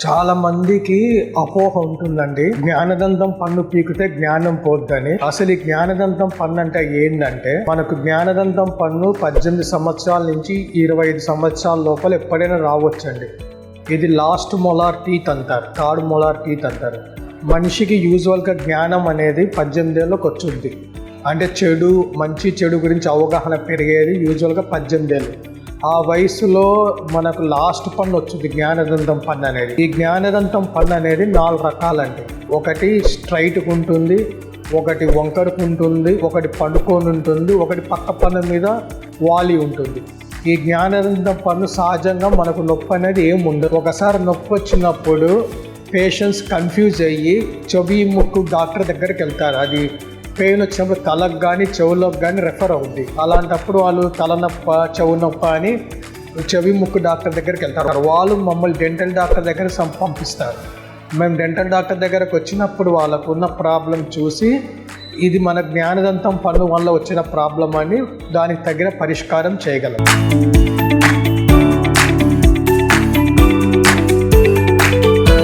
చాలా మందికి అపోహ ఉంటుందండి. జ్ఞానదంతం పన్ను పీకితే జ్ఞానం పోద్దని. అసలు ఈ జ్ఞానదంతం పన్ను అంటే ఏంటంటే మనకు జ్ఞానదంతం పన్ను పద్దెనిమిది సంవత్సరాల నుంచి ఇరవై ఐదు సంవత్సరాల లోపల ఎప్పుడైనా రావచ్చండి. ఇది లాస్ట్ మొలార్ టీత్ అంటారు. థర్డ్ మొలార్ టీత్ అంటారు. మనిషికి యూజువల్గా జ్ఞానం అనేది పద్దెనిమిది వచ్చింది అంటే చెడు మంచి చెడు గురించి అవగాహన పెరిగేది యూజువల్గా పద్దెనిమిదేళ్ళు ఆ వయసులో మనకు లాస్ట్ పన్ను వచ్చింది జ్ఞానదంతం పన్ను అనేది. ఈ జ్ఞానదంతం పన్ను అనేది నాలుగు రకాలండి. ఒకటి స్ట్రైట్గా ఉంటుంది ఒకటి వంకరకు ఉంటుంది ఒకటి పండుకొని ఉంటుంది ఒకటి పక్క పన్ను మీద వాలి ఉంటుంది. ఈ జ్ఞానదంతం పన్ను సహజంగా మనకు నొప్పి అనేది ఏం ఉండదు. ఒకసారి నొప్పి వచ్చినప్పుడు పేషెంట్స్ కన్ఫ్యూజ్ అయ్యి చెవి ముక్కు డాక్టర్ దగ్గరికి వెళ్తారు. అది పెయిన్ వచ్చినప్పుడు తలకు కానీ చెవులకు కానీ రెఫర్ అవుద్ది. అలాంటప్పుడు వాళ్ళు తలనొప్ప చెవు నొప్ప అని చెవి ముక్కు డాక్టర్ దగ్గరికి వెళ్తారు. వాళ్ళు మమ్మల్ని డెంటల్ డాక్టర్ దగ్గర పంపిస్తారు. మేము డెంటల్ డాక్టర్ దగ్గరకు వచ్చినప్పుడు వాళ్ళకు ఉన్న ప్రాబ్లం చూసి ఇది మన జ్ఞానదంతం పన్ను వల్ల వచ్చిన ప్రాబ్లం అని దానికి తగిన పరిష్కారం చేయగలం.